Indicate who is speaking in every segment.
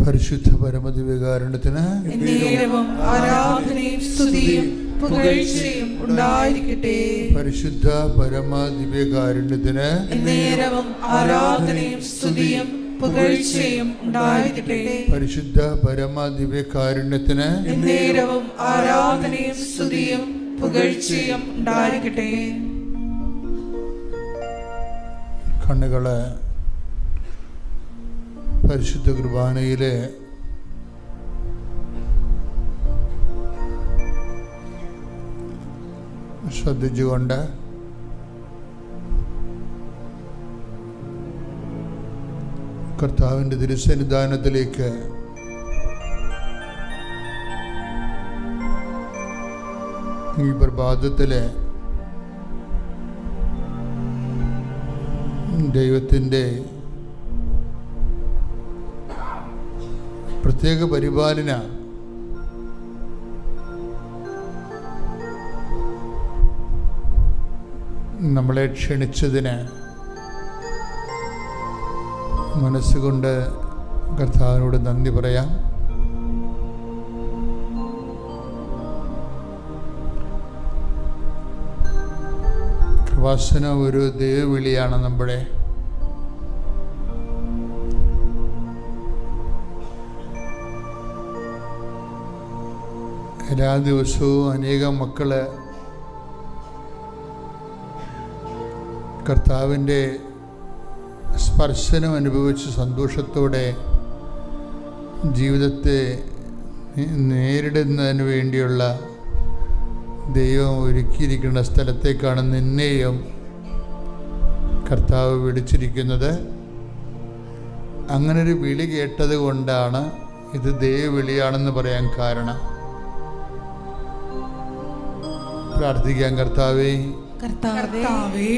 Speaker 1: പരിശുദ്ധ
Speaker 2: ഉണ്ടായിരിക്കട്ടെ.
Speaker 1: പരിശുദ്ധ പരമദിവ്യകാരുണ്യത്തിന് പരിശുദ്ധ പരമദിവ്യകാരുണ്യത്തിന്
Speaker 2: ആരാധനയും സ്തുതിയും പുകഴ്ചയും ഉണ്ടായിരിക്കട്ടെ.
Speaker 1: കണ്ണുകൾ പരിശുദ്ധ കുർബാനയിലെ ശ്രദ്ധിച്ചുകൊണ്ട് കർത്താവിന്റെ തിരുസന്നിധാനത്തിലേക്ക് ഈ പ്രഭാതത്തിലെ ദൈവത്തിന്റെ പ്രത്യേക പരിപാലന. നമ്മളെ ക്ഷണിച്ചതിന് മനസ്സുകൊണ്ട് കർത്താവിനോട് നന്ദി പറയാം. കൃപാസന ഒരു ദൈവവിളിയാണ് നമ്മുടെ എല്ലാ ദിവസവും അനേകം മക്കൾ കർത്താവിന്റെ സ്പർശനം അനുഭവിച്ച് സന്തോഷത്തോടെ ജീവിതത്തെ നേരിടുന്നതിന് വേണ്ടിയുള്ള ദൈവം ഒരുക്കിയിരിക്കുന്ന സ്ഥലത്തേക്കാണ് നിന്നെയും കർത്താവ് വിളിച്ചിരിക്കുന്നത്. അങ്ങനൊരു വിളി കേട്ടത് കൊണ്ടാണ് ഇത് ദൈവവിളിയാണെന്ന് പറയാൻ കാരണം. പ്രാർത്ഥിക്കാൻ കർത്താവേ.
Speaker 2: കർത്താവേ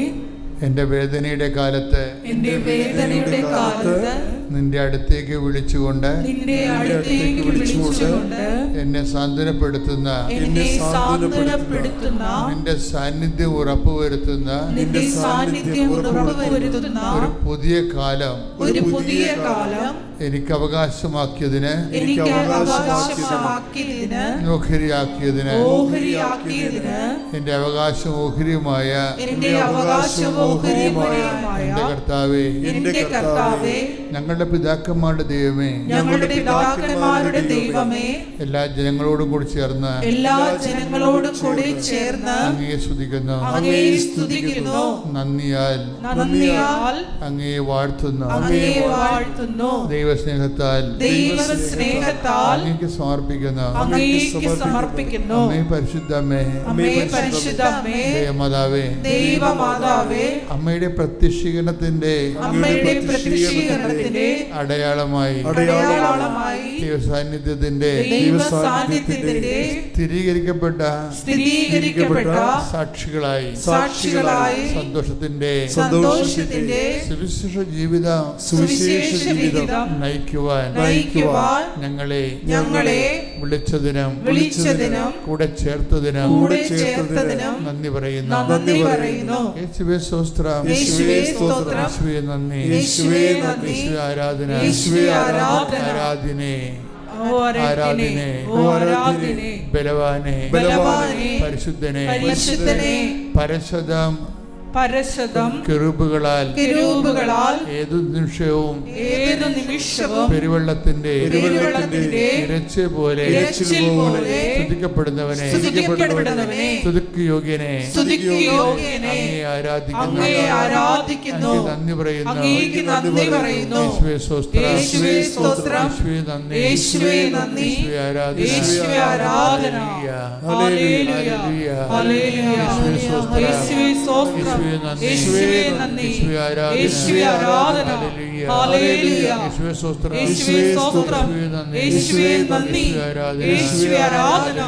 Speaker 1: എന്റെ വേദനയുടെ കാലത്ത്
Speaker 2: എന്റെ വേദനയുടെ കാലത്ത്
Speaker 1: നിന്റെ അടുത്തേക്ക് വിളിച്ചുകൊണ്ട്
Speaker 2: നിന്റെ അടുത്തേക്ക് വിളിച്ചുകൊണ്ട്
Speaker 1: എന്നെ സാന്ത്വനപ്പെടുത്തുന്ന
Speaker 2: എന്നെ സാന്ത്വനപ്പെടുത്തുന്ന
Speaker 1: നിന്റെ സാന്നിധ്യം ഉറപ്പുവരുത്തുന്ന
Speaker 2: നിന്റെ സാന്നിധ്യം ഉറപ്പുവരുത്തുന്ന
Speaker 1: ഒരു പുതിയ കാലം
Speaker 2: ഒരു പുതിയ കാലം
Speaker 1: എനിക്ക് അവകാശമാക്കിയതിന്
Speaker 2: എനിക്ക് അവകാശമാക്കിയതിന്
Speaker 1: ഓഹരിയാക്കിയതിന്
Speaker 2: ഓഹരിയാക്കിയതിന്
Speaker 1: എന്റെ അവകാശം ഓഹരിയുമായ
Speaker 2: എന്റെ അവകാശം
Speaker 1: ഓഹരിയുമായ എന്റെ കർത്താവേ
Speaker 2: എന്റെ കർത്താവേ
Speaker 1: ഞങ്ങളുടെ പിതാക്കന്മാരുടെ ദൈവമേ
Speaker 2: ഞങ്ങളുടെ പിതാക്കന്മാരുടെ ദൈവമേ
Speaker 1: എല്ലാ ജനങ്ങളോടും കൂടി ചേർന്ന്
Speaker 2: എല്ലാ ജനങ്ങളോടും കൂടി ചേർന്ന്
Speaker 1: അങ്ങയെ സ്തുതിക്കുന്നു.
Speaker 2: അങ്ങയെ സ്തുതിക്കുന്നു.
Speaker 1: നന്ദിയാൽ
Speaker 2: നന്ദിയാൽ
Speaker 1: അങ്ങയെ വാഴ്ത്തുന്നു.
Speaker 2: അങ്ങയെ വാഴ്ത്തുന്നു.
Speaker 1: ദൈവസ്നേഹത്താൽ
Speaker 2: ദൈവസ്നേഹത്താൽ
Speaker 1: അങ്ങേക്ക് സമർപ്പിക്കുന്നു.
Speaker 2: അങ്ങേക്ക് സമർപ്പിക്കുന്നു.
Speaker 1: അമ്മേ പരിശുദ്ധമേ.
Speaker 2: അമ്മേ പരിശുദ്ധമേ.
Speaker 1: ദൈവമാതാവേ.
Speaker 2: ദൈവമാതാവേ.
Speaker 1: അമ്മയുടെ പ്രത്യക്ഷീകരണത്തിന്റെ
Speaker 2: അമ്മയുടെ പ്രത്യക്ഷീകരണത്തിന്റെ
Speaker 1: അടയാളമായി
Speaker 2: അടയാളമായി
Speaker 1: ദൈവസാന്നിധ്യത്തിന്റെ
Speaker 2: ദൈവ സാന്നിധ്യത്തിന്റെ
Speaker 1: സ്ഥിരീകരിക്കപ്പെട്ട
Speaker 2: സ്ഥിരീകരിക്കപ്പെട്ട
Speaker 1: സാക്ഷികളായി.
Speaker 2: സാക്ഷികളായി
Speaker 1: സന്തോഷത്തിന്റെ
Speaker 2: സന്തോഷത്തിന്റെ
Speaker 1: സുവിശേഷ ജീവിതം
Speaker 2: സുവിശേഷ ജീവിതം
Speaker 1: നയിക്കുവാൻ
Speaker 2: നയിക്കുവാൻ
Speaker 1: ഞങ്ങളെ
Speaker 2: ഞങ്ങളെ
Speaker 1: വിളിച്ചതിനും
Speaker 2: വിളിച്ചതിനും
Speaker 1: കൂടെ ചേർത്തതിനും
Speaker 2: കൂടെ ചേർത്തതിനും
Speaker 1: നന്ദി പറയുന്നു.
Speaker 2: നന്ദി പറയുന്നു.
Speaker 1: യേശുവേ സ്തോത്രം.
Speaker 2: യേശുവേ സ്തോത്രം.
Speaker 1: യേശുവേ നന്ദി.
Speaker 2: യേശുവേ നന്ദി.
Speaker 1: യേശുവേ ആരാധന.
Speaker 2: യേശുവേ ആരാധന.
Speaker 1: ആരാധനെ.
Speaker 2: ആരാധനെ
Speaker 1: ബലവാനെ
Speaker 2: ബലവാനെ
Speaker 1: പരിശുദ്ധനെ
Speaker 2: പരിശുദ്ധനെ
Speaker 1: പരശതം
Speaker 2: പരശതം
Speaker 1: കെറുബുകളാൽ
Speaker 2: കിരൂപുകളാൽ
Speaker 1: ഏതു നിമിഷവും
Speaker 2: ഏതു നിമിഷവും
Speaker 1: പെരുവെള്ളത്തിന്റെ
Speaker 2: പെരുവെള്ളത്തിന്റെ
Speaker 1: ഇരച്ച് പോലെ സ്തുതിക്കപ്പെടുന്നവനെ
Speaker 2: സ്തുതിക്കപ്പെടുന്നവനെ
Speaker 1: സ്തുതിക്ക് യോഗ്യനെ
Speaker 2: സ്തുതിക്ക് യോഗ്യനെ
Speaker 1: അങ്ങയെ ആരാധിക്കുന്നു.
Speaker 2: ആരാധിക്കുന്നു.
Speaker 1: നന്ദി പറയുന്നു.
Speaker 2: അങ്ങേക്ക് നന്ദി പറയുന്നു.
Speaker 1: യേശുവേ സ്തോത്രം.
Speaker 2: യേശുവേ സ്തോത്രം.
Speaker 1: യേശുവേ നന്ദി.
Speaker 2: യേശുവേ നന്ദി.
Speaker 1: യേശുവേ ആരാധന.
Speaker 2: യേശുവേ ആരാധന.
Speaker 1: ഹല്ലേലൂയ.
Speaker 2: ഹല്ലേലൂയ. ഹല്ലേലൂയ.
Speaker 1: യേശുവേ സ്തോത്രം.
Speaker 2: യേശുവേ സ്തോത്രം.
Speaker 1: യേശുവേ നന്ദി.
Speaker 2: യേശുവേ നന്ദി
Speaker 1: യേശുവേ ആരാധന.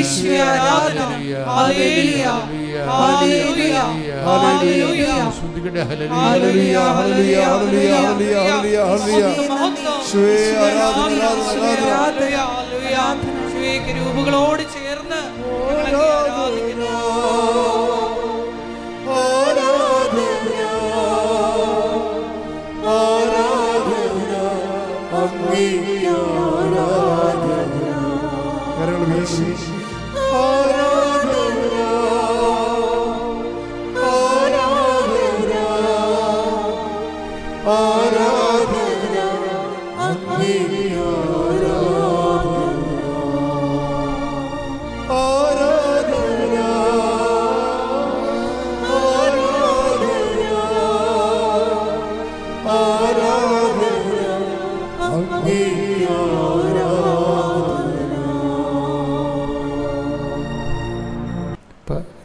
Speaker 2: യേശുവേ ആരാധന
Speaker 1: ആരാധന.
Speaker 2: ആരാധന
Speaker 1: ആരാധന.
Speaker 2: യേശുവെ ഗ്രൂപ്പുകളോട് ചേർന്ന് ആരാധിക്കുന്നു
Speaker 1: Jesus.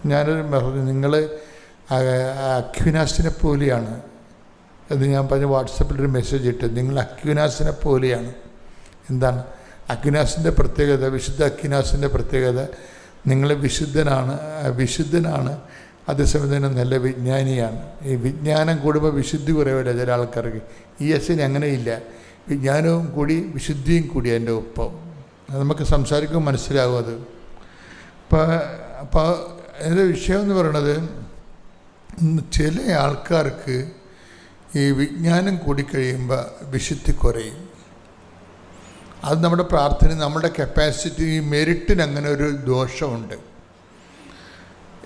Speaker 1: ഞാനൊരു പറഞ്ഞു നിങ്ങൾ അക്വിനാസിനെ പോലെയാണ്. എന്ന് ഞാൻ പറഞ്ഞ വാട്സപ്പിലൊരു മെസ്സേജ് ഇട്ട് നിങ്ങൾ അക്വിനാസിനെ പോലെയാണ്. എന്താണ്? അക്വിനാസിന്റെ പ്രത്യേകത വിശുദ്ധ അക്വിനാസിന്റെ പ്രത്യേകത നിങ്ങൾ വിശുദ്ധനാണ് വിശുദ്ധനാണ് അതേസമയം തന്നെ നല്ല വിജ്ഞാനിയാണ്. ഈ വിജ്ഞാനം കൂടുമ്പോൾ വിശുദ്ധി കുറവില്ല ചില ആൾക്കാർക്ക്? ഈ എസ്സിന് അങ്ങനെയില്ല. വിജ്ഞാനവും കൂടി വിശുദ്ധിയും കൂടി എന്റെ ഒപ്പം. നമുക്ക് സംസാരിക്കുമ്പോൾ മനസ്സിലാകും അത്. അപ്പോൾ അപ്പോൾ എന്റെ വിഷയം എന്ന് പറയണത് ചില ആൾക്കാർക്ക് ഈ വിജ്ഞാനം കൂടിക്കഴിയുമ്പോൾ വിശുദ്ധി കുറയും. അത് നമ്മുടെ പ്രാർത്ഥന നമ്മുടെ കപ്പാസിറ്റി മെരിറ്റിന് അങ്ങനെ ഒരു ദോഷമുണ്ട്.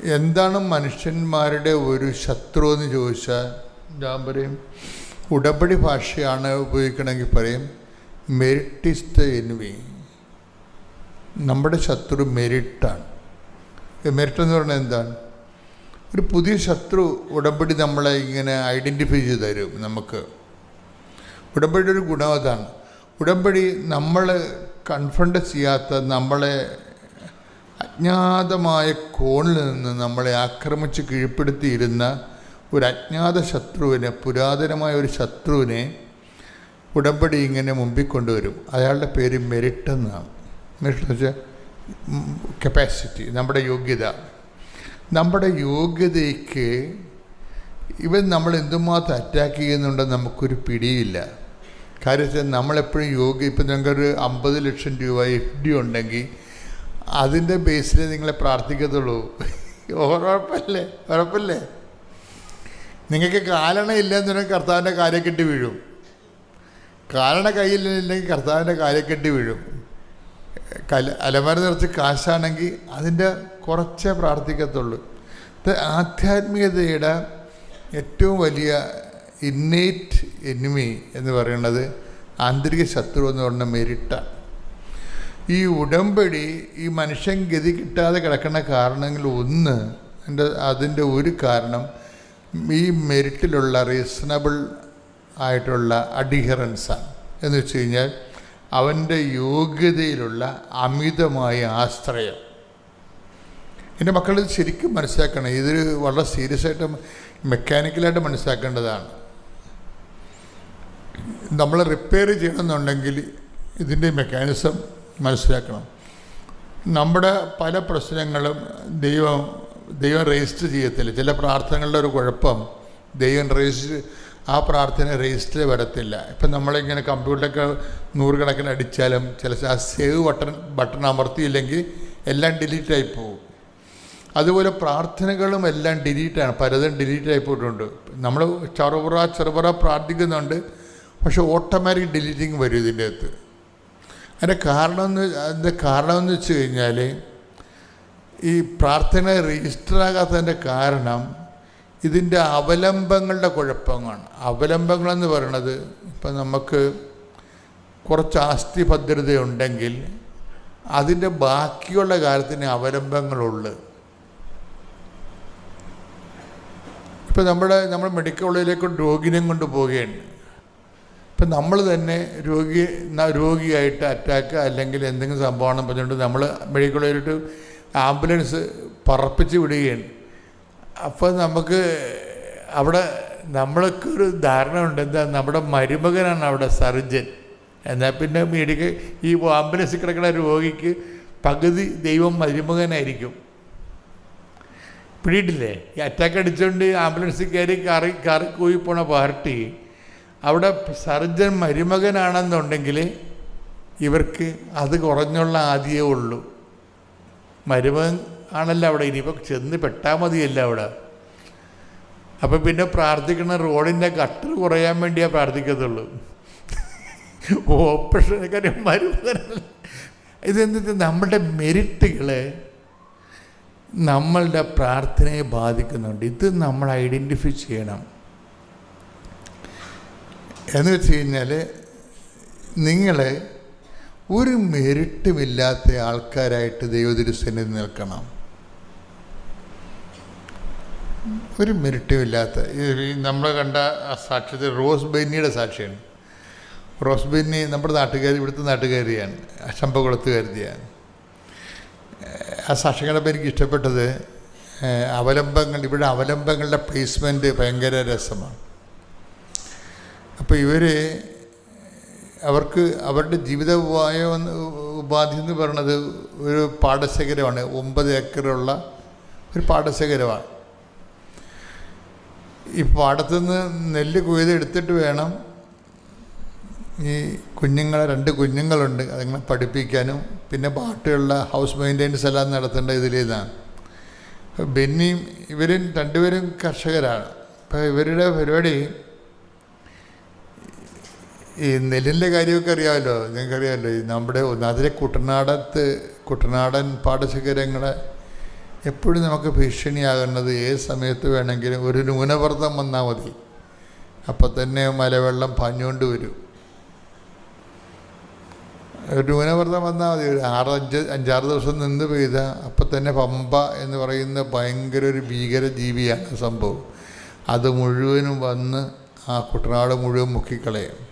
Speaker 1: എന്താണ് മനുഷ്യന്മാരുടെ ഒരു ശത്രു എന്ന് ചോദിച്ചാൽ ഞാൻ പറയും ഉടപടി ഭാഷയാണ് ഉപയോഗിക്കണമെങ്കിൽ പറയും മെരിറ്റ് എനിമി നമ്മുടെ ശത്രു മെരിറ്റാണ് മെരിറ്റ് എന്ന് പറഞ്ഞാൽ എന്താണ്? ഒരു പുതിയ ശത്രു ഉടമ്പടി നമ്മളെ ഇങ്ങനെ ഐഡന്റിഫൈ ചെയ്ത് തരും നമുക്ക്. ഉടമ്പടിയുടെ ഒരു ഗുണം അതാണ്. ഉടമ്പടി നമ്മൾ കൺഫ്രണ്ട് ചെയ്യാത്ത നമ്മളെ അജ്ഞാതമായ കോണിൽ നിന്ന് നമ്മളെ ആക്രമിച്ച് കീഴ്പ്പെടുത്തിയിരുന്ന ഒരു അജ്ഞാത ശത്രുവിനെ പുരാതനമായ ഒരു ശത്രുവിനെ ഉടമ്പടി ഇങ്ങനെ മുമ്പിൽ കൊണ്ടുവരും. അയാളുടെ പേര് മെരിട്ടെന്നാണ് എന്നാണ്. വെച്ചാൽ കപ്പാസിറ്റി നമ്മുടെ യോഗ്യത. നമ്മുടെ യോഗ്യതയ്ക്ക് ഇവൻ നമ്മൾ എന്തുമാത്രം അറ്റാക്ക് ചെയ്യുന്നുണ്ടെന്ന് നമുക്കൊരു പിടിയില്ല. കാര്യം വെച്ചാൽ നമ്മളെപ്പോഴും യോഗ്യ ഇപ്പം നിങ്ങൾക്കൊരു അമ്പത് ലക്ഷം രൂപ എഫ് ഡി ഉണ്ടെങ്കിൽ അതിന്റെ ബേസിൽ നിങ്ങളെ പ്രാർത്ഥിക്കത്തുള്ളൂ. ഉറപ്പല്ലേ? ഉറപ്പല്ലേ? നിങ്ങൾക്ക് കാലണ ഇല്ലെന്നുണ്ടെങ്കിൽ കർത്താവിന്റെ കാര്യക്കെട്ടി വീഴും. കാലണ കയ്യിലില്ലെങ്കിൽ കർത്താവിന്റെ കാര്യക്കെട്ടി വീഴും. കല അലമാര നിറച്ച് കാശാണെങ്കിൽ അതിന്റെ കുറച്ചേ പ്രാർത്ഥിക്കത്തുള്ളൂ. ആധ്യാത്മികതയുടെ ഏറ്റവും വലിയ ഇന്നേറ്റ് എനിമി എന്ന് പറയുന്നത് ആന്തരിക ശത്രു എന്ന് പറഞ്ഞ മെരിട്ടാണ് ഈ ഉടമ്പടി ഈ മനുഷ്യൻ ഗതി കിട്ടാതെ കിടക്കുന്ന കാരണങ്ങൾ ഒന്ന് എന്റെ അതിന്റെ ഒരു കാരണം ഈ മെരിറ്റിലുള്ള റീസണബിൾ ആയിട്ടുള്ള അഡിഹറൻസാണ് എന്ന് വെച്ച് കഴിഞ്ഞാൽ അവന്റെ യോഗ്യതയിലുള്ള അമിതമായ ആശ്രയം. എന്റെ മക്കൾ ഇത് ശരിക്കും മനസ്സിലാക്കണം ഇതൊരു വളരെ സീരിയസ് ആയിട്ട് മെക്കാനിക്കലായിട്ട് മനസ്സിലാക്കേണ്ടതാണ്. നമ്മൾ റിപ്പയർ ചെയ്യണമെന്നുണ്ടെങ്കിൽ ഇതിന്റെ മെക്കാനിസം മനസ്സിലാക്കണം. നമ്മുടെ പല പ്രശ്നങ്ങളും ദൈവം ദൈവം രജിസ്റ്റർ ചെയ്യത്തില്ല. ചില പ്രാർത്ഥനകളുടെ ഒരു കുഴപ്പം ദൈവം രജിസ്റ്റർ ആ പ്രാർത്ഥന രജിസ്റ്റർ വരത്തില്ല. ഇപ്പം നമ്മളിങ്ങനെ കമ്പ്യൂട്ടറൊക്കെ നൂറുകണക്കിന് അടിച്ചാലും ചില ആ സേവ് ബട്ടൺ ബട്ടൺ അമർത്തിയില്ലെങ്കിൽ എല്ലാം ഡിലീറ്റായി പോകും അതുപോലെ പ്രാർത്ഥനകളും എല്ലാം ഡിലീറ്റാണ് പലതും ഡിലീറ്റായി പോയിട്ടുണ്ട്. നമ്മൾ ചെറുപുറ ചെറുപുറ പ്രാർത്ഥിക്കുന്നുണ്ട്. പക്ഷേ ഓട്ടോമാറ്റിക് ഡിലീറ്റിങ് വരും ഇതിന്റെ അകത്ത്. അതിന്റെ കാരണം എന്ന് അതിന്റെ കാരണം എന്ന് വെച്ച് കഴിഞ്ഞാൽ ഈ പ്രാർത്ഥന രജിസ്റ്റർ ആകാത്തതിന്റെ കാരണം ഇതിന്റെ അവലംബങ്ങളുടെ കുഴപ്പമാണ് അവലംബങ്ങളെന്ന് പറയണത് ഇപ്പം നമുക്ക് കുറച്ച് ആസ്തി ഭദ്രതയുണ്ടെങ്കിൽ അതിന്റെ ബാക്കിയുള്ള കാര്യത്തിന് അവലംബങ്ങളുള്ളു. ഇപ്പം നമ്മുടെ നമ്മൾ മെഡിക്കൽ കോളേജിലേക്ക് രോഗിനെയും കൊണ്ട് പോവുകയാണ്. ഇപ്പം നമ്മൾ തന്നെ രോഗി രോഗിയായിട്ട് അറ്റാക്ക് അല്ലെങ്കിൽ എന്തെങ്കിലും സംഭവമാണെന്ന് പറഞ്ഞുകൊണ്ട് നമ്മൾ മെഡിക്കൽ കോളേജിലോട്ട് ആംബുലൻസ് പറപ്പിച്ച് വിടുകയാണ്. അപ്പോൾ നമുക്ക് അവിടെ നമ്മൾക്ക് ഒരു ധാരണ ഉണ്ട് എന്താ നമ്മുടെ മരുമകനാണ് അവിടെ സർജൻ. എന്നാൽ പിന്നെ മെഡിക്കൽ ഈ ആംബുലൻസിൽ കിടക്കുന്ന രോഗിക്ക് പകുതി ദൈവം മരുമകനായിരിക്കും. പിടിയിട്ടില്ലേ? ഈ അറ്റാക്ക് അടിച്ചുകൊണ്ട് ആംബുലൻസിൽ കയറി കറി കറി കൂയി പോണ പാർട്ടി. അവിടെ സർജൻ മരുമകനാണെന്നുണ്ടെങ്കിൽ ഇവർക്ക് അത് കുറഞ്ഞുള്ള ആദ്യമേ ഉള്ളൂ. മരുമകൻ ആണല്ലോ അവിടെ. ഇനിയിപ്പോൾ ചെന്ന് പെട്ടാൽ മതിയല്ല അവിടെ. അപ്പം പിന്നെ പ്രാർത്ഥിക്കുന്ന റോഡിന്റെ കട്ടർ കുറയാൻ വേണ്ടിയേ പ്രാർത്ഥിക്കത്തുള്ളൂ. ഓപ്പറേഷൻ കാര്യം മരുമകനല്ല ഇതെന്ത് നമ്മളുടെ മെരിറ്റുകൾ നമ്മളുടെ പ്രാർത്ഥനയെ ബാധിക്കുന്നുണ്ട്. ഇത് നമ്മൾ ഐഡന്റിഫൈ ചെയ്യണം. എന്ന് വെച്ച് കഴിഞ്ഞാൽ നിങ്ങൾ ഒരു മെരിറ്റുമില്ലാത്ത ആൾക്കാരായിട്ട് ദൈവദുരുസന്നിധി നിൽക്കണം. ഒരു മെരിറ്റുമില്ലാത്ത നമ്മൾ കണ്ട സാക്ഷ്യത്തിൽ റോസ് ബെന്നിയുടെ സാക്ഷിയാണ്. റോസ് ബെന്നി നമ്മുടെ നാട്ടുകാരി ഇവിടുത്തെ നാട്ടുകാരിയാണ്. ശമ്പകുളത്തുകാരിയാണ് ആ സാക്ഷ്യം കണ്ടപ്പോൾ എനിക്ക് ഇഷ്ടപ്പെട്ടത് അവലംബങ്ങൾ ഇവിടെ അവലംബങ്ങളുടെ പ്ലേസ്മെന്റ് ഭയങ്കര രസമാണ്. അപ്പോൾ ഇവർ അവർക്ക് അവരുടെ ജീവിത ഉപായ ഉപാധി എന്ന് പറയുന്നത് ഒരു പാടശേഖരമാണ്. ഒമ്പത് ഏക്കറുള്ള ഒരു പാടശേഖരമാണ്. ഈ പാടത്തുനിന്ന് നെല്ല് കൊയ്തെടുത്തിട്ട് വേണം ഈ കുഞ്ഞുങ്ങളെ രണ്ട് കുഞ്ഞുങ്ങളുണ്ട് അതിങ്ങനെ പഠിപ്പിക്കാനും. പിന്നെ ബാക്കിയുള്ള ഹൗസ് മെയിന്റെനൻസ് എല്ലാം നടത്തേണ്ട ഇതിലേതാണ് ബെന്നിയും ഇവരും രണ്ടുപേരും കർഷകരാണ്. അപ്പോൾ ഇവരുടെ പരിപാടി ഈ നെല്ലിന്റെ കാര്യമൊക്കെ അറിയാമല്ലോ. നിങ്ങൾക്കറിയാമല്ലോ നമ്മുടെ ഒന്നാതിരെ കുട്ടനാടത്ത് കുട്ടനാടൻ പാടശേഖരങ്ങളെ എപ്പോഴും നമുക്ക് ഭീഷണിയാകുന്നത് ഏത് സമയത്ത് വേണമെങ്കിലും ഒരു ന്യൂനവ്രതം വന്നാൽ മതി. അപ്പം തന്നെ മലവെള്ളം പാഞ്ഞുകൊണ്ട് വരും. ഒരു ന്യൂനമർദ്ദം വന്നാൽ മതി. ഒരു ആറ് അഞ്ച് അഞ്ചാറ് ദിവസം നിന്ന് പെയ്ത അപ്പം തന്നെ പമ്പ എന്ന് പറയുന്ന ഭയങ്കര ഒരു ഭീകര ജീവിയാണ് സംഭവം. അത് മുഴുവനും വന്ന് ആ കുട്ടനാട് മുഴുവൻ മുക്കിക്കളയും.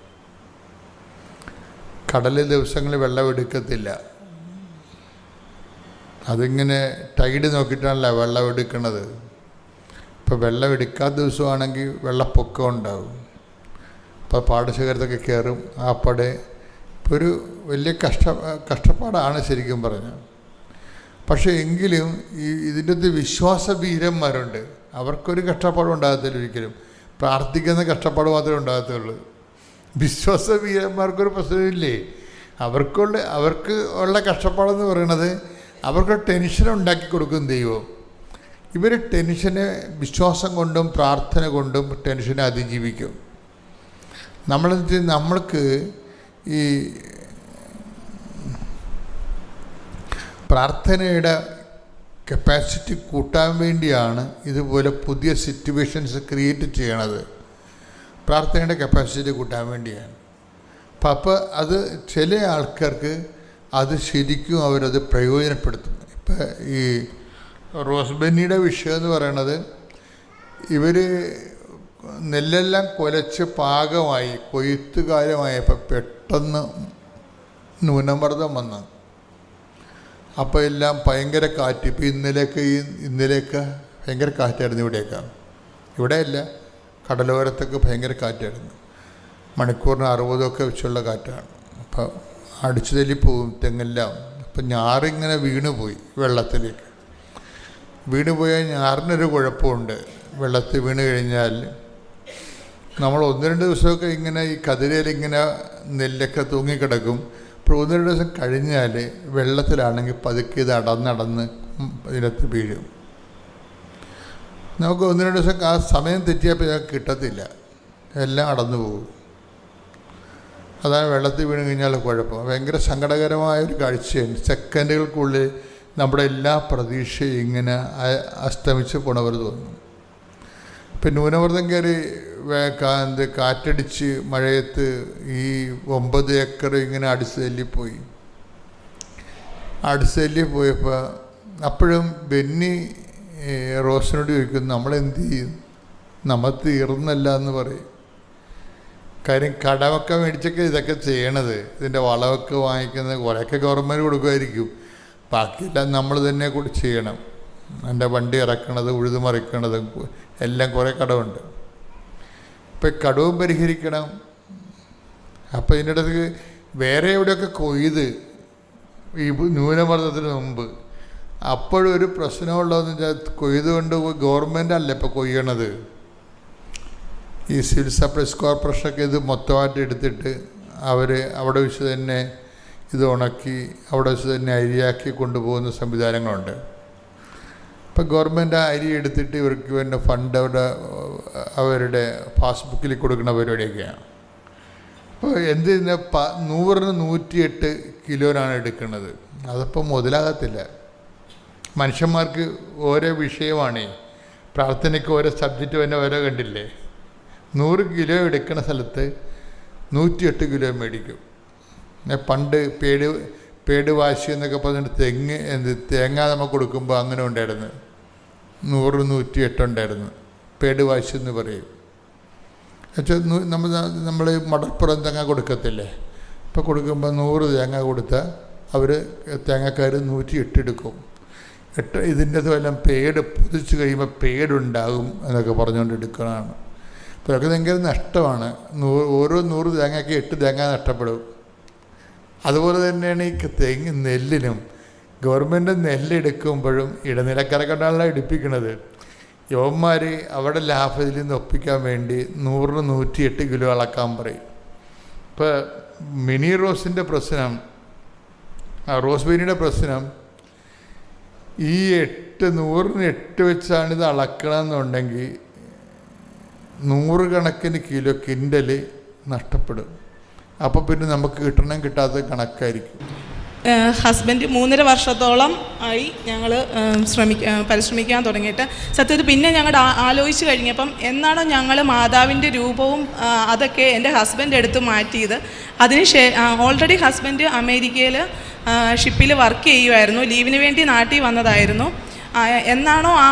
Speaker 1: കടലിൽ ദിവസങ്ങളിൽ വെള്ളം എടുക്കത്തില്ല അതിങ്ങനെ ടൈഡ് നോക്കിയിട്ടാണല്ലോ വെള്ളം എടുക്കുന്നത് ഇപ്പോൾ വെള്ളം എടുക്കാത്ത ദിവസമാണെങ്കിൽ വെള്ളപ്പൊക്കം ഉണ്ടാവും. അപ്പോൾ പാടശേഖരത്തൊക്കെ കയറും. ആ പടെ ഇപ്പോൾ ഒരു വലിയ കഷ്ട കഷ്ടപ്പാടാണ് ശരിക്കും പറഞ്ഞു. പക്ഷേ എങ്കിലും ഈ ഇതിന്റെ വിശ്വാസവീരന്മാരുണ്ട്. അവർക്കൊരു കഷ്ടപ്പാടും ഉണ്ടാകത്തില്ല ഒരിക്കലും. പ്രാർത്ഥിക്കുന്ന കഷ്ടപ്പാട് മാത്രമേ ഉണ്ടാകത്തുള്ളൂ. വിശ്വാസവീരന്മാർക്കൊരു പ്രശ്നമില്ലേ? അവർക്കുള്ള അവർക്ക് ഉള്ള കഷ്ടപ്പാടെന്ന് പറയുന്നത് അവർക്ക് ടെൻഷൻ ഉണ്ടാക്കി കൊടുക്കും ദൈവം. ഇവർ ടെൻഷനെ വിശ്വാസം കൊണ്ടും പ്രാർത്ഥന കൊണ്ടും ടെൻഷനെ അതിജീവിക്കും. നമ്മൾ നമ്മൾക്ക് ഈ പ്രാർത്ഥനയുടെ കപ്പാസിറ്റി കൂട്ടാൻ വേണ്ടിയാണ് ഇതുപോലെ പുതിയ സിറ്റുവേഷൻസ് ക്രിയേറ്റ് ചെയ്യണത്. പ്രാർത്ഥനയുടെ കപ്പാസിറ്റി കൂട്ടാൻ വേണ്ടിയാണ്. അപ്പം അപ്പോൾ അത് ചില ആൾക്കാർക്ക് അത് ശരിക്കും അവരത് പ്രയോജനപ്പെടുത്തും ഇപ്പം ഈ റോസ്ബെന്നിയുടെ വിഷയം എന്ന് പറയണത് ഇവർ നെല്ലെല്ലാം കൊലച്ച് പാകമായി കൊയ്ത്തുകാലമായപ്പോൾ പെട്ടെന്ന് ന്യൂനമർദ്ദം വന്ന്. അപ്പോൾ എല്ലാം ഭയങ്കര കാറ്റ്. ഇപ്പോൾ ഇന്നലെയൊക്കെ ഈ ഇന്നലെയൊക്കെ ഭയങ്കര കാറ്റായിരുന്നു ഇവിടെയൊക്കെ. ഇവിടെയല്ല കടലോരത്തൊക്കെ ഭയങ്കര കാറ്റായിരുന്നു. മണിക്കൂറിന് അറുപതൊക്കെ വെച്ചുള്ള കാറ്റാണ്. അപ്പോൾ അടിച്ചു തെല്ലിപ്പോവും തെങ്ങെല്ലാം. അപ്പം ഞാറിങ്ങനെ വീണ് പോയി വെള്ളത്തിലേക്ക്. വീണ് പോയാൽ ഞാറിനൊരു കുഴപ്പമുണ്ട്. വെള്ളത്തിൽ വീണ് കഴിഞ്ഞാൽ നമ്മൾ ഒന്ന് രണ്ട് ദിവസമൊക്കെ ഇങ്ങനെ ഈ കതിരയിൽ ഇങ്ങനെ നെല്ലൊക്കെ തൂങ്ങിക്കിടക്കും. അപ്പോൾ ഒന്ന് രണ്ട് ദിവസം കഴിഞ്ഞാൽ വെള്ളത്തിലാണെങ്കിൽ പതുക്കെ ഇത് അടന്നടന്ന് ഇതിനകത്ത് വീഴും. നമുക്ക് ഒന്ന് രണ്ട് ദിവസം ആ സമയം തെറ്റിയപ്പോൾ കിട്ടത്തില്ല. എല്ലാം അടന്നു പോകും. അതാണ് വെള്ളത്തിൽ വീണ് കഴിഞ്ഞാൽ കുഴപ്പം. ഭയങ്കര സങ്കടകരമായ ഒരു കാഴ്ചയാണ്. സെക്കൻഡുകൾക്കുള്ളിൽ നമ്മുടെ എല്ലാ പ്രതീക്ഷയും ഇങ്ങനെ അസ്തമിച്ച് പോണവർ തോന്നും. ഇപ്പം ന്യൂനമർദ്ദം കയറി എന്ത് കാറ്റടിച്ച് മഴയത്ത് ഈ ഒമ്പത് ഏക്കർ ഇങ്ങനെ അടിച്ച് പോയി അടിച്ചതല്ലി പോയപ്പോൾ അപ്പോഴും ബെന്നി റോസിനോട് ചോദിക്കും നമ്മളെന്ത് ചെയ്യും? നമ്മൾ തീർന്നല്ല എന്ന് പറയും. കാര്യം കടമൊക്കെ മേടിച്ചൊക്കെ ഇതൊക്കെ ചെയ്യണത്. ഇതിന്റെ വളമൊക്കെ വാങ്ങിക്കുന്നത് കുറേയൊക്കെ ഗവൺമെന്റ് കൊടുക്കുമായിരിക്കും. ബാക്കിയെല്ലാം നമ്മൾ തന്നെ കൂടി ചെയ്യണം. എന്റെ വണ്ടി ഇറക്കണത് ഉഴുതു മറിക്കണത് എല്ലാം കുറേ കടമുണ്ട്. ഇപ്പം കടവും പരിഹരിക്കണം. അപ്പം ഇതിന്റെ ഇടയ്ക്ക് വേറെ എവിടെയൊക്കെ കൊയ്ത് ഈ ന്യൂനമർദ്ദത്തിന് മുമ്പ് അപ്പോഴൊരു പ്രശ്നമുള്ളതെന്ന് വെച്ചാൽ കൊയ്തുകൊണ്ട് ഗവൺമെന്റ് അല്ല ഇപ്പോൾ കൊയ്യണത്. ഈ സിവിൽ സപ്ലൈസ് കോർപ്പറേഷനൊക്കെ ഇത് മൊത്തമായിട്ട് എടുത്തിട്ട് അവർ അവിടെ വെച്ച് തന്നെ ഇത് ഉണക്കി അവിടെ വെച്ച് തന്നെ അരിയാക്കി കൊണ്ടുപോകുന്ന സംവിധാനങ്ങളുണ്ട്. ഇപ്പം ഗവൺമെന്റ് ആ അരി എടുത്തിട്ട് ഇവർക്ക് വേണ്ട ഫണ്ട് അവിടെ അവരുടെ പാസ്ബുക്കിൽ കൊടുക്കുന്ന പരിപാടിയൊക്കെയാണ്. അപ്പോൾ എന്ത് പ നൂറിന് നൂറ്റിയെട്ട് കിലോനാണ് എടുക്കുന്നത്. അതപ്പോൾ മുതലാകത്തില്ല. മനുഷ്യന്മാർക്ക് ഓരോ വിഷയമാണേ പ്രാർത്ഥനയ്ക്ക് ഓരോ സബ്ജക്റ്റ് തന്നെ ഓരോ കണ്ടില്ലേ? നൂറ് കിലോ എടുക്കുന്ന സ്ഥലത്ത് നൂറ്റിയെട്ട് കിലോ മേടിക്കും. പണ്ട് പേട് പേട് വാശി എന്നൊക്കെ പറഞ്ഞിട്ട് തെങ്ങ് എന്ത് തേങ്ങ നമുക്ക് കൊടുക്കുമ്പോൾ അങ്ങനെ ഉണ്ടായിരുന്നു. നൂറ് നൂറ്റി എട്ടുണ്ടായിരുന്നു പേട് വാശി എന്ന് പറയും. എന്നുവെച്ചാൽ നമ്മൾ നമ്മൾ മടപ്പുറം തേങ്ങ കൊടുക്കത്തില്ലേ? അപ്പോൾ കൊടുക്കുമ്പോൾ നൂറ് തേങ്ങ കൊടുത്താൽ അവർ തേങ്ങക്കാർ നൂറ്റി എട്ട് എടുക്കും. എട്ട് ഇതിന്റെ വല്ലതും പേട് പൊതിച്ച് കഴിയുമ്പോൾ പേടുണ്ടാകും എന്നൊക്കെ പറഞ്ഞുകൊണ്ട് എടുക്കുന്നതാണ് ഭയങ്കര നഷ്ടമാണ്. നൂറ് ഓരോ നൂറ് തേങ്ങയ്ക്ക് എട്ട് തേങ്ങ നഷ്ടപ്പെടും. അതുപോലെ തന്നെയാണ് ഈ തെങ്ങ് നെല്ലിനും ഗവൺമെന്റ് നെല്ലെടുക്കുമ്പോഴും ഇടനിലക്കാരെ കൊണ്ടാണല്ലോ എടുപ്പിക്കുന്നത് യവന്മാർ അവിടെ ലാഭത്തിൽ നിന്ന് ഒപ്പിക്കാൻ വേണ്ടി നൂറിന് നൂറ്റിയെട്ട് കിലോ അളക്കാൻ പറയും. ഇപ്പോൾ മിനി റോസിന്റെ പ്രശ്നം റോസ് മിനിയുടെ പ്രശ്നം ഈ എട്ട് നൂറിന് എട്ട് വെച്ചാണ് ഇത് അളക്കണമെന്നുണ്ടെങ്കിൽ നൂറുകണക്കിന് കിലോ കിൻഡൽ നഷ്ടപ്പെടും. അപ്പോൾ പിന്നെ നമുക്ക് കിട്ടണം കിട്ടാത്ത കണക്കായിരിക്കും.
Speaker 3: ഹസ്ബൻഡ് മൂന്നര വർഷത്തോളം ആയി ഞങ്ങൾ ശ്രമിക്ക പരിശ്രമിക്കാൻ തുടങ്ങിയിട്ട്. സത്യത്തിൽ പിന്നെ ഞങ്ങൾ ആലോചിച്ച് കഴിഞ്ഞപ്പം എന്നാണോ ഞങ്ങൾ മാതാവിന്റെ രൂപവും അതൊക്കെ എന്റെ ഹസ്ബൻഡ് എടുത്ത് മാറ്റിയത്. അതിന് ശേ ഓൾറെഡി ഹസ്ബൻഡ് അമേരിക്കയിൽ ഷിപ്പിൽ വർക്ക് ചെയ്യുമായിരുന്നു ലീവിന് വേണ്ടി നാട്ടിൽ വന്നതായിരുന്നു. എന്നാണോ ആ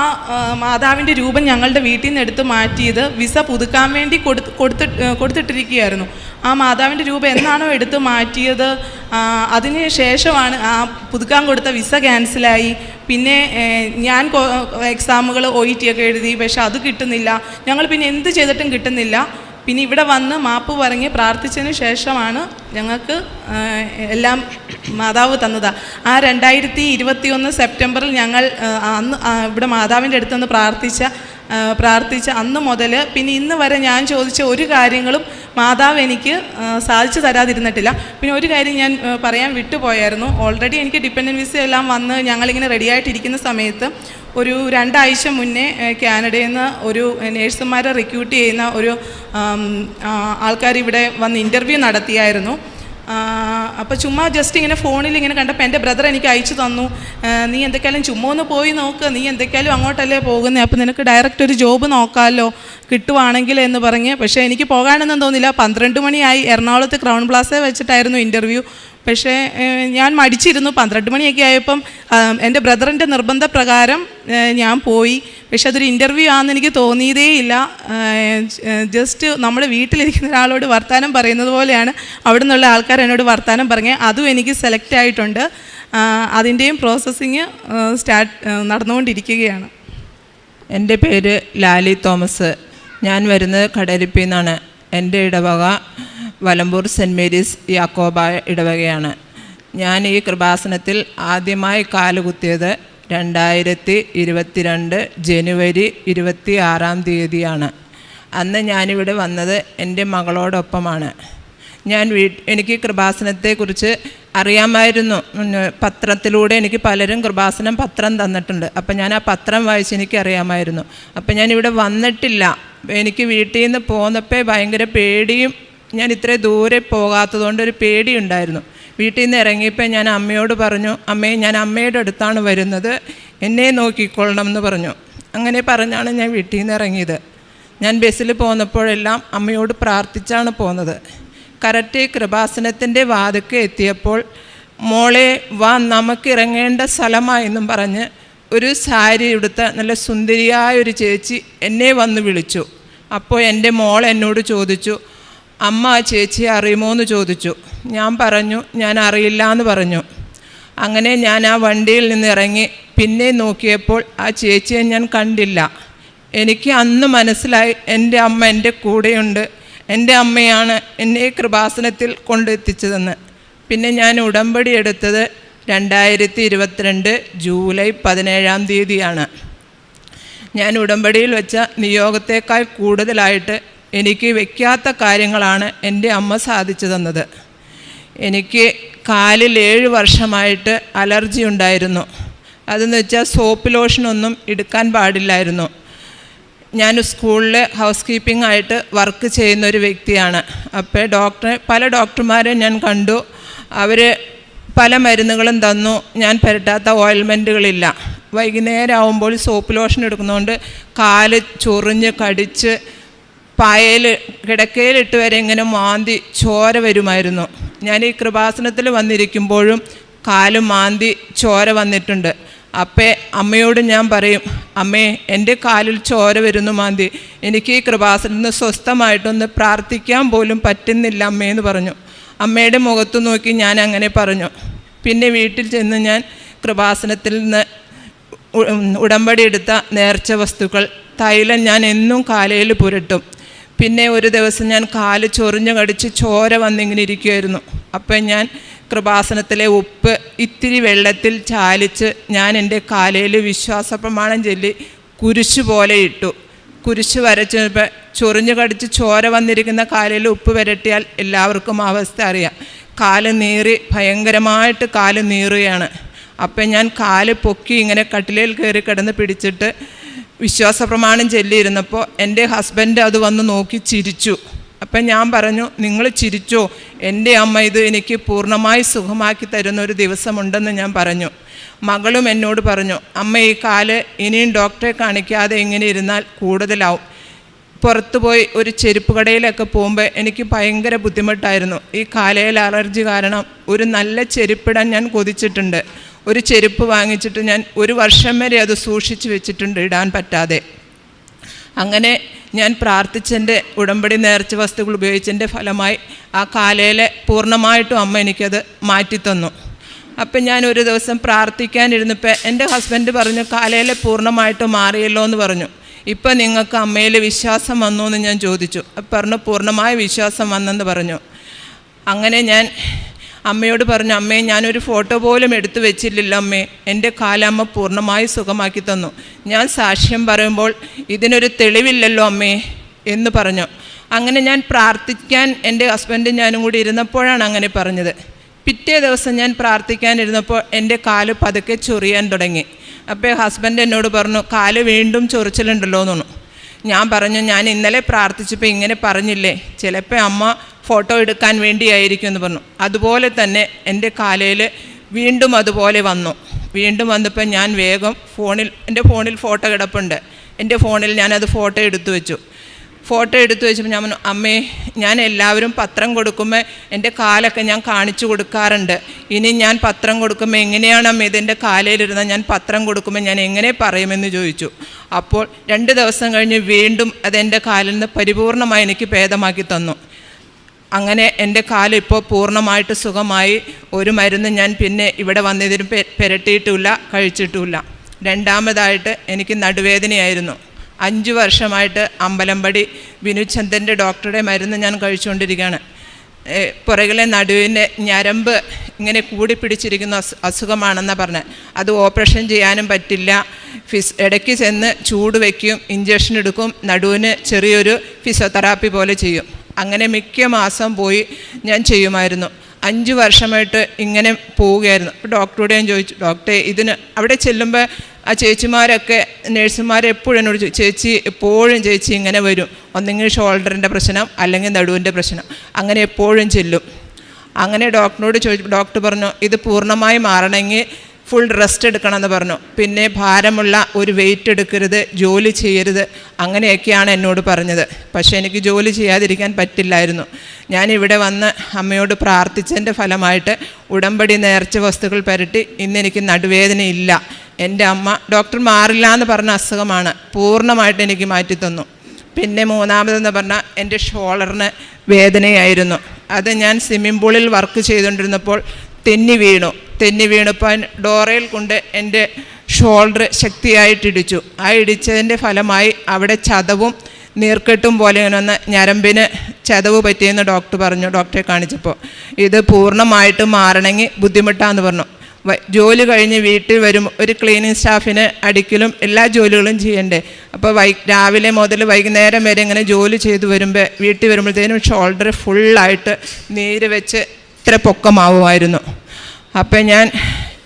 Speaker 3: മാതാവിന്റെ രൂപം ഞങ്ങളുടെ വീട്ടിൽ നിന്ന് എടുത്ത് മാറ്റിയത്? വിസ പുതുക്കാൻ വേണ്ടി കൊടുത്ത് കൊടുത്ത് കൊടുത്തിട്ടിരിക്കുകയായിരുന്നു. ആ മാതാവിന്റെ രൂപം എന്നാണോ എടുത്ത് മാറ്റിയത്? അതിന് ശേഷമാണ് ആ പുതുക്കാൻ കൊടുത്ത വിസ ക്യാൻസലായി. പിന്നെ ഞാൻ എക്സാമുകൾ ഒ ഇ ടി ഒക്കെ എഴുതി പക്ഷെ അത് കിട്ടുന്നില്ല. ഞങ്ങൾ പിന്നെ എന്ത് ചെയ്തിട്ടും കിട്ടുന്നില്ല. പിന്നെ ഇവിടെ വന്ന് മാപ്പ് പറഞ്ഞ് പ്രാർത്ഥിച്ചതിന് ശേഷമാണ് ഞങ്ങൾക്ക് എല്ലാം മാതാവ് തന്നത്. ആ രണ്ടായിരത്തി ഇരുപത്തി ഒന്ന് സെപ്റ്റംബറിൽ ഞങ്ങൾ അന്ന് ഇവിടെ മാതാവിന്റെ അടുത്തുനിന്ന് പ്രാർത്ഥിച്ച പ്രാർത്ഥിച്ച അന്ന് മുതൽ പിന്നെ ഇന്ന് വരെ ഞാൻ ചോദിച്ച ഒരു കാര്യങ്ങളും മാതാവ് എനിക്ക് സാധിച്ചു തരാതിരുന്നിട്ടില്ല. പിന്നെ ഒരു കാര്യം ഞാൻ പറയാൻ വിട്ടുപോയായിരുന്നു. ഓൾറെഡി എനിക്ക് ഡിപ്പെൻഡന്റ് വിസ എല്ലാം വന്ന് ഞങ്ങളിങ്ങനെ റെഡിയായിട്ടിരിക്കുന്ന സമയത്ത് ഒരു രണ്ടാഴ്ച മുന്നേ കാനഡയിൽ നിന്ന് ഒരു നേഴ്സുമാരെ റിക്രൂട്ട് ചെയ്യുന്ന ഒരു ആൾക്കാർ ഇവിടെ വന്ന് ഇന്റർവ്യൂ നടത്തിയായിരുന്നു. അപ്പോൾ ചുമ്മാ ജസ്റ്റ് ഇങ്ങനെ ഫോണിൽ ഇങ്ങനെ കണ്ടപ്പോൾ എന്റെ ബ്രദർ എനിക്ക് അയച്ചു തന്നു. നീ എന്തൊക്കെയാലും ചുമ്മാ ഒന്ന് പോയി നോക്ക്. നീ എന്തൊക്കെയാലും അങ്ങോട്ടല്ലേ പോകുന്നത് അപ്പോൾ നിനക്ക് ഡയറക്റ്റ് ഒരു ജോബ് നോക്കാമല്ലോ കിട്ടുവാണെങ്കിൽ എന്ന് പറഞ്ഞ്. പക്ഷേ എനിക്ക് പോകാനൊന്നും തോന്നില്ല പന്ത്രണ്ട് മണിയായി. എറണാകുളത്ത് ക്രൗൺ പ്ലാസയിൽ വെച്ചിട്ടായിരുന്നു ഇന്റർവ്യൂ പക്ഷേ ഞാൻ മടിച്ചിരുന്നു. പന്ത്രണ്ട് മണിയൊക്കെ ആയപ്പം എന്റെ ബ്രദറിന്റെ നിർബന്ധപ്രകാരം പ്രകാരം ഞാൻ പോയി. പക്ഷെ അതൊരു ഇന്റർവ്യൂ ആണെന്ന് എനിക്ക് തോന്നിയതേയില്ല ജസ്റ്റ് നമ്മുടെ വീട്ടിലിരിക്കുന്ന ഒരാളോട് വർത്തമാനം പറയുന്നത് പോലെയാണ് അവിടെ നിന്നുള്ള ആൾക്കാർ എന്നോട് വർത്തമാനം പറഞ്ഞത് അതും എനിക്ക് സെലക്ട് ആയിട്ടുണ്ട്. അതിന്റെയും പ്രോസസ്സിങ് സ്റ്റാർട്ട് നടന്നുകൊണ്ടിരിക്കുകയാണ്.
Speaker 4: എന്റെ പേര് ലാലി തോമസ്. ഞാൻ വരുന്നത് കടലിപ്പിൽ നിന്നാണ് എന്റെ ഇടവക വലമ്പൂർ സെന്റ് മേരീസ് യാക്കോബ ഇടവകയാണ്. ഞാൻ ഈ കൃപാസനത്തിൽ ആദ്യമായി കാലുകുത്തിയത് രണ്ടായിരത്തി ഇരുപത്തിരണ്ട് ജനുവരി ഇരുപത്തി ആറാം തീയതിയാണ്. അന്ന് ഞാനിവിടെ വന്നത് എന്റെ മകളോടൊപ്പമാണ്. ഞാൻ വീ എനിക്ക് കൃപാസനത്തെക്കുറിച്ച് അറിയാമായിരുന്നു. പത്രത്തിലൂടെ എനിക്ക് പലരും കൃപാസനം പത്രം തന്നിട്ടുണ്ട്. അപ്പം ഞാൻ ആ പത്രം വായിച്ച് എനിക്ക് അറിയാമായിരുന്നു. അപ്പം ഞാൻ ഇവിടെ വന്നിട്ടില്ല. എനിക്ക് വീട്ടിൽ നിന്ന് പോന്നപ്പോൾ ഭയങ്കര പേടിയും ഞാൻ ഇത്രയും ദൂരെ പോകാത്തതുകൊണ്ട് ഒരു പേടിയുണ്ടായിരുന്നു. വീട്ടിൽ നിന്ന് ഇറങ്ങിയപ്പോൾ ഞാൻ അമ്മയോട് പറഞ്ഞു അമ്മേ ഞാൻ അമ്മയുടെ അടുത്താണ് വരുന്നത് എന്നെ നോക്കിക്കൊള്ളണം എന്ന് പറഞ്ഞു. അങ്ങനെ പറഞ്ഞാണ് ഞാൻ വീട്ടിൽ നിന്ന് ഇറങ്ങിയത്. ഞാൻ ബസ്സിൽ പോന്നപ്പോഴെല്ലാം അമ്മയോട് പ്രാർത്ഥിച്ചാണ് പോന്നത്. കറക്റ്റ് കൃപാസനത്തിന്റെ വാതുക്ക് എത്തിയപ്പോൾ മോളെ വാ നമുക്ക് ഇറങ്ങേണ്ട സ്ഥലമായെന്നും പറഞ്ഞ് ഒരു സാരി എടുത്ത നല്ല സുന്ദരിയായ ഒരു ചേച്ചി എന്നെ വന്ന് വിളിച്ചു. അപ്പോൾ എന്റെ മോൾ എന്നോട് ചോദിച്ചു അമ്മ ആ ചേച്ചിയെ അറിയുമോ എന്ന് ചോദിച്ചു. ഞാൻ പറഞ്ഞു ഞാൻ അറിയില്ല എന്ന് പറഞ്ഞു. അങ്ങനെ ഞാൻ ആ വണ്ടിയിൽ നിന്ന് ഇറങ്ങി പിന്നെ നോക്കിയപ്പോൾ ആ ചേച്ചിയെ ഞാൻ കണ്ടില്ല. എനിക്ക് അന്ന് മനസ്സിലായി എന്റെ അമ്മ എന്റെ കൂടെയുണ്ട്. എന്റെ അമ്മയാണ് എന്നെ കൃപാസനത്തിൽ കൊണ്ടെത്തിച്ചതെന്ന്. പിന്നെ ഞാൻ ഉടമ്പടി എടുത്തത് രണ്ടായിരത്തി ഇരുപത്തിരണ്ട് ജൂലൈ പതിനേഴാം തീയതിയാണ്. ഞാൻ ഉടമ്പടിയിൽ വെച്ച നിയോഗത്തേക്കാൾ കൂടുതലായിട്ട് എനിക്ക് വയ്ക്കാത്ത കാര്യങ്ങളാണ് എന്റെ അമ്മ സാധിച്ചു തന്നത് എനിക്ക് കാലിൽ ഏഴ് വർഷമായിട്ട് അലർജി ഉണ്ടായിരുന്നു. അതെന്ന് വെച്ചാൽ സോപ്പ് ലോഷനൊന്നും എടുക്കാൻ പാടില്ലായിരുന്നു. ഞാൻ സ്കൂളിൽ ഹൗസ് കീപ്പിംഗ് ആയിട്ട് വർക്ക് ചെയ്യുന്ന ഒരു വ്യക്തിയാണ്. അപ്പോൾ ഡോക്ടറെ പല ഡോക്ടർമാരെ ഞാൻ കണ്ടു. അവർ പല മരുന്നുകളും തന്നു. ഞാൻ പുരട്ടാത്ത ഓയിൽമെന്റുകളില്ല. വൈകുന്നേരം ആകുമ്പോൾ സോപ്പ് ലോഷൻ എടുക്കുന്നതുകൊണ്ട് കാൽ ചൊറിഞ്ഞ് കടിച്ച് പായയിൽ കിടക്കയിലിട്ട് വരെ ഇങ്ങനെ മാന്തി ചോര വരുമായിരുന്നു. ഞാൻ ഈ കൃപാസനത്തിൽ വന്നിരിക്കുമ്പോഴും കാൽ മാന്തി ചോര വന്നിട്ടുണ്ട്. അപ്പേ അമ്മയോട് ഞാൻ പറയും അമ്മേ എന്റെ കാലിൽ ചോര വരുന്നു മാന്തി. എനിക്ക് ഈ കൃപാസനത്തിൽ നിന്ന് സ്വസ്ഥമായിട്ടൊന്ന് പ്രാർത്ഥിക്കാൻ പോലും പറ്റുന്നില്ല അമ്മയെന്ന് പറഞ്ഞു. അമ്മയുടെ മുഖത്ത് നോക്കി ഞാൻ അങ്ങനെ പറഞ്ഞു. പിന്നെ വീട്ടിൽ ചെന്ന് ഞാൻ കൃപാസനത്തിൽ നിന്ന് ഉടമ്പടി എടുത്ത നേർച്ച വസ്തുക്കൾ തൈലം ഞാൻ എന്നും കാലയിൽ പുരട്ടും. പിന്നെ ഒരു ദിവസം ഞാൻ കാൽ ചൊറിഞ്ഞു കടിച്ച് ചോര വന്നിങ്ങനെ ഇരിക്കുമായിരുന്നു അപ്പം ഞാൻ കൃപാസനത്തിലെ ഉപ്പ് ഇത്തിരി വെള്ളത്തിൽ ചാലിച്ച് ഞാൻ എന്റെ കാലയിൽ വിശ്വാസപ്രമാണം ചൊല്ലി കുരിശ് പോലെ ഇട്ടു. കുരിശ് വരച്ചപ്പോൾ ചൊറിഞ്ഞു കടിച്ച് ചോര വന്നിരിക്കുന്ന കാലിൽ ഉപ്പ് വരട്ടിയാൽ എല്ലാവർക്കും അവസ്ഥ അറിയാം. കാൽ നീറി ഭയങ്കരമായിട്ട് കാൽ നീറുകയാണ്. അപ്പം ഞാൻ കാൽ പൊക്കി ഇങ്ങനെ കട്ടിലേൽ കയറി കിടന്ന് പിടിച്ചിട്ട് വിശ്വാസ പ്രമാണം ചൊല്ലിയിരുന്നപ്പോൾ എന്റെ ഹസ്ബൻഡ് അത് വന്ന് നോക്കി ചിരിച്ചു. അപ്പം ഞാൻ പറഞ്ഞു നിങ്ങൾ ചിരിച്ചോ? എന്റെ അമ്മ ഇത് എനിക്ക് പൂർണമായി സുഖമാക്കി തരുന്ന ഒരു ദിവസമുണ്ടെന്ന് ഞാൻ പറഞ്ഞു. മകളും എന്നോട് പറഞ്ഞു അമ്മ ഈ കാൽ ഇനിയും ഡോക്ടറെ കാണിക്കാതെ ഇങ്ങനെ ഇരുന്നാൽ കൂടുതലാവും. പുറത്തു പോയി ഒരു ചെരുപ്പ് കടയിലൊക്കെ പോകുമ്പോൾ എനിക്ക് ഭയങ്കര ബുദ്ധിമുട്ടായിരുന്നു. ഈ കാലയിൽ അലർജി കാരണം ഒരു നല്ല ചെരുപ്പിടാൻ ഞാൻ കൊതിച്ചിട്ടുണ്ട്. ഒരു ചെരുപ്പ് വാങ്ങിച്ചിട്ട് ഞാൻ ഒരു വർഷം വരെ അത് സൂക്ഷിച്ചു വെച്ചിട്ടുണ്ട് ഇടാൻ പറ്റാതെ. അങ്ങനെ ഞാൻ പ്രാർത്ഥിച്ചെന്റെ ഉടമ്പടി നേർച്ച വസ്തുക്കൾ ഉപയോഗിച്ചതിന്റെ ഫലമായി ആ കാലയിലെ പൂർണമായിട്ടും അമ്മ എനിക്കത് മാറ്റിത്തന്നു. അപ്പം ഞാൻ ഒരു ദിവസം പ്രാർത്ഥിക്കാനിരുന്നപ്പോൾ എന്റെ ഹസ്ബൻഡ് പറഞ്ഞു കാലയിലെ പൂർണമായിട്ട് മാറിയല്ലോ എന്ന് പറഞ്ഞു. ഇപ്പം നിങ്ങൾക്ക് അമ്മയിൽ വിശ്വാസം വന്നു എന്ന് ഞാൻ ചോദിച്ചു. പറഞ്ഞു പൂർണമായ വിശ്വാസം വന്നെന്ന് പറഞ്ഞു. അങ്ങനെ ഞാൻ അമ്മയോട് പറഞ്ഞു അമ്മേ ഞാനൊരു ഫോട്ടോ പോലും എടുത്തു വെച്ചില്ലല്ലോ അമ്മേ. എന്റെ കാലമ്മ പൂർണമായി സുഖമാക്കി തന്നു. ഞാൻ സാക്ഷ്യം പറയുമ്പോൾ ഇതിനൊരു തെളിവില്ലല്ലോ അമ്മേ എന്ന് പറഞ്ഞു. അങ്ങനെ ഞാൻ പ്രാർത്ഥിക്കാൻ എന്റെ ഹസ്ബൻഡ് ഞാനും കൂടി ഇരുന്നപ്പോഴാണ് അങ്ങനെ പറഞ്ഞത്. പിറ്റേ ദിവസം ഞാൻ പ്രാർത്ഥിക്കാനിരുന്നപ്പോൾ എന്റെ കാൽ പതുക്കെ ചൊറിയാൻ തുടങ്ങി. അപ്പോൾ ഹസ്ബൻഡ് എന്നോട് പറഞ്ഞു കാൽ വീണ്ടും ചൊറിച്ചിലുണ്ടല്ലോ എന്ന് ഞാൻ പറഞ്ഞു ഞാൻ ഇന്നലെ പ്രാർത്ഥിച്ചപ്പോൾ ഇങ്ങനെ പറഞ്ഞില്ലേ. ചിലപ്പോൾ അമ്മ ഫോട്ടോ എടുക്കാൻ വേണ്ടിയായിരിക്കും എന്ന് പറഞ്ഞു. അതുപോലെ തന്നെ എന്റെ കാലയിൽ വീണ്ടും അതുപോലെ വന്നു. വീണ്ടും വന്നപ്പോൾ ഞാൻ വേഗം ഫോണിൽ എന്റെ ഫോണിൽ ഫോട്ടോ കിടപ്പുണ്ട്. എന്റെ ഫോണിൽ ഞാനത് ഫോട്ടോ എടുത്തു വെച്ചു. ഫോട്ടോ എടുത്തു വെച്ചപ്പോൾ ഞാൻ അമ്മേ ഞാൻ എല്ലാവരും പത്രം കൊടുക്കുമ്പോൾ എന്റെ കാലൊക്കെ ഞാൻ കാണിച്ചു കൊടുക്കാറുണ്ട്. ഇനി ഞാൻ പത്രം കൊടുക്കുമ്പോൾ എങ്ങനെയാണ് അമ്മ ഇതെന്റെ കാലയിലിരുന്നാൽ ഞാൻ പത്രം കൊടുക്കുമ്പോൾ ഞാൻ എങ്ങനെ പറയുമെന്ന് ചോദിച്ചു. അപ്പോൾ രണ്ട് ദിവസം കഴിഞ്ഞ് വീണ്ടും അതെന്റെ കാലിൽ നിന്ന് പരിപൂർണമായി എനിക്ക് ഭേദമാക്കി തന്നു. അങ്ങനെ എന്റെ കാൽ ഇപ്പോൾ പൂർണമായിട്ട് സുഖമായി. ഒരു മരുന്ന് ഞാൻ പിന്നെ ഇവിടെ വന്നതിന് പെരട്ടിയിട്ടുമില്ല കഴിച്ചിട്ടുമില്ല. രണ്ടാമതായിട്ട് എനിക്ക് നടുവേദനയായിരുന്നു. അഞ്ച് വർഷമായിട്ട് അമ്പലമ്പടി വിനുചന്ദന്റെ ഡോക്ടറുടെ മരുന്ന് ഞാൻ കഴിച്ചുകൊണ്ടിരിക്കുകയാണ്. പുറകിലെ നടുവിന്റെ ഞരമ്പ് ഇങ്ങനെ കൂടി പിടിച്ചിരിക്കുന്ന അസു അസുഖമാണെന്നാണ് പറഞ്ഞത് അത് ഓപ്പറേഷൻ ചെയ്യാനും പറ്റില്ല. ഫിസ് ഇടയ്ക്ക് ചെന്ന് ചൂട് വയ്ക്കും ഇഞ്ചക്ഷൻ എടുക്കും നടുവിന് ചെറിയൊരു ഫിസിയോതെറാപ്പി പോലെ ചെയ്യും. അങ്ങനെ മിക്ക മാസം പോയി ഞാൻ ചെയ്യുമായിരുന്നു. അഞ്ച് വർഷമായിട്ട് ഇങ്ങനെ പോവുകയായിരുന്നു. അപ്പോൾ ഡോക്ടറോട് ഞാൻ ചോദിച്ചു ഡോക്ടറെ ഇതിന് അവിടെ ചെല്ലുമ്പോൾ ആ ചേച്ചിമാരൊക്കെ നേഴ്സുമാരെപ്പോഴും എന്നോട് ചേച്ചി എപ്പോഴും ചേച്ചി ഇങ്ങനെ വരും. ഒന്നെങ്കിൽ ഷോൾഡറിന്റെ പ്രശ്നം അല്ലെങ്കിൽ നടുവിന്റെ പ്രശ്നം. അങ്ങനെ എപ്പോഴും ചെല്ലും. അങ്ങനെ ഡോക്ടറിനോട് ചോദിച്ചു ഡോക്ടർ പറഞ്ഞു ഇത് പൂർണമായി മാറണമെങ്കിൽ ഫുൾ റെസ്റ്റ് എടുക്കണമെന്ന് പറഞ്ഞു. പിന്നെ ഭാരമുള്ള ഒരു വെയിറ്റ് എടുക്കരുത് ജോലി ചെയ്യരുത് അങ്ങനെയൊക്കെയാണ് എന്നോട് പറഞ്ഞത്. പക്ഷേ എനിക്ക് ജോലി ചെയ്യാതിരിക്കാൻ പറ്റില്ലായിരുന്നു. ഞാനിവിടെ വന്ന് അമ്മയോട് പ്രാർത്ഥിച്ചതിന്റെ ഫലമായിട്ട് ഉടമ്പടി നേർച്ച വസ്തുക്കൾ പുരട്ടി ഇന്നെനിക്ക് നടുവേദനയില്ല എന്റെ അമ്മ ഡോക്ടർ മാറില്ല എന്ന് പറഞ്ഞ അസുഖമാണ് പൂർണമായിട്ട് എനിക്ക് മാറ്റിത്തന്നു. പിന്നെ മൂന്നാമതെന്ന് പറഞ്ഞാൽ എന്റെ ഷോളറിന് വേദനയായിരുന്നു. അത് ഞാൻ സ്വിമ്മിംഗ് പൂളിൽ വർക്ക് ചെയ്തുകൊണ്ടിരുന്നപ്പോൾ തെന്നി വീണു. തെന്നി വീണപ്പോൾ ഡോറയിൽ കൊണ്ട് എന്റെ ഷോൾഡർ ശക്തിയായിട്ടിടിച്ചു ആ ഇടിച്ചതിന്റെ ഫലമായി അവിടെ ചതവും നീർക്കെട്ടും പോലെ ഒന്ന് ഞരമ്പിന് ചതവ് പറ്റിയെന്ന് ഡോക്ടർ പറഞ്ഞു ഡോക്ടറെ കാണിച്ചപ്പോൾ. ഇത് പൂർണമായിട്ട് മാറണമെങ്കിൽ ബുദ്ധിമുട്ടാന്ന് പറഞ്ഞു. ജോലി കഴിഞ്ഞ് വീട്ടിൽ വരും ഒരു ക്ലീനിങ് സ്റ്റാഫിന് അടിക്കലും എല്ലാ ജോലികളും ചെയ്യണ്ടേ? അപ്പോൾ വൈ രാവിലെ മുതൽ വൈകുന്നേരം വരെ ഇങ്ങനെ ജോലി ചെയ്ത് വരുമ്പോൾ വീട്ടിൽ വരുമ്പോഴത്തേനും ഷോൾഡർ ഫുള്ളായിട്ട് നീര് വെച്ച് ഇത്ര പൊക്കമാവുമായിരുന്നു അപ്പം ഞാൻ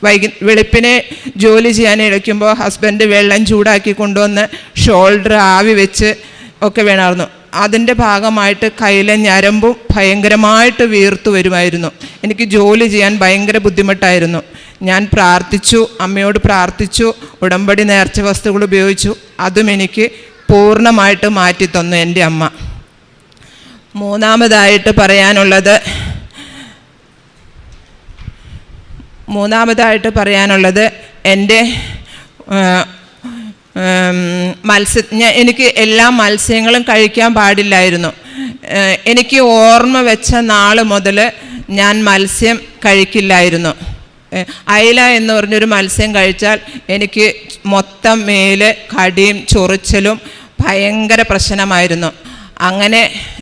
Speaker 4: വൈകി വെളുപ്പിനെ ജോലി ചെയ്യാൻ ഇടയ്ക്കുമ്പോൾ ഹസ്ബൻഡ് വെള്ളം ചൂടാക്കി കൊണ്ടുവന്ന് ഷോൾഡർ ആവി വെച്ച് ഒക്കെ വേണമായിരുന്നു. അതിന്റെ ഭാഗമായിട്ട് കയ്യിലെ ഞരമ്പും ഭയങ്കരമായിട്ട് വീർത്തു വരുമായിരുന്നു. എനിക്ക് ജോലി ചെയ്യാൻ ഭയങ്കര ബുദ്ധിമുട്ടായിരുന്നു. ഞാൻ പ്രാർത്ഥിച്ചു അമ്മയോട് പ്രാർത്ഥിച്ചു ഉടമ്പടി നേർച്ച വസ്തുക്കൾ ഉപയോഗിച്ചു. അതും എനിക്ക് പൂർണമായിട്ട് മാറ്റിത്തന്നു എന്റെ അമ്മ. മൂന്നാമതായിട്ട് പറയാനുള്ളത് മൂന്നാമതായിട്ട് പറയാനുള്ളത് എന്റെ മത്സ്യ എനിക്ക് എല്ലാ മത്സ്യങ്ങളും കഴിക്കാൻ പാടില്ലായിരുന്നു. എനിക്ക് ഓർമ്മ വെച്ച നാൾ മുതൽ ഞാൻ മത്സ്യം കഴിക്കില്ലായിരുന്നു. അയില എന്ന് പറഞ്ഞൊരു മത്സ്യം കഴിച്ചാൽ എനിക്ക് മൊത്തം മേൽ കടിയും ചൊറിച്ചലും ഭയങ്കര പ്രശ്നമായിരുന്നു. അങ്ങനെ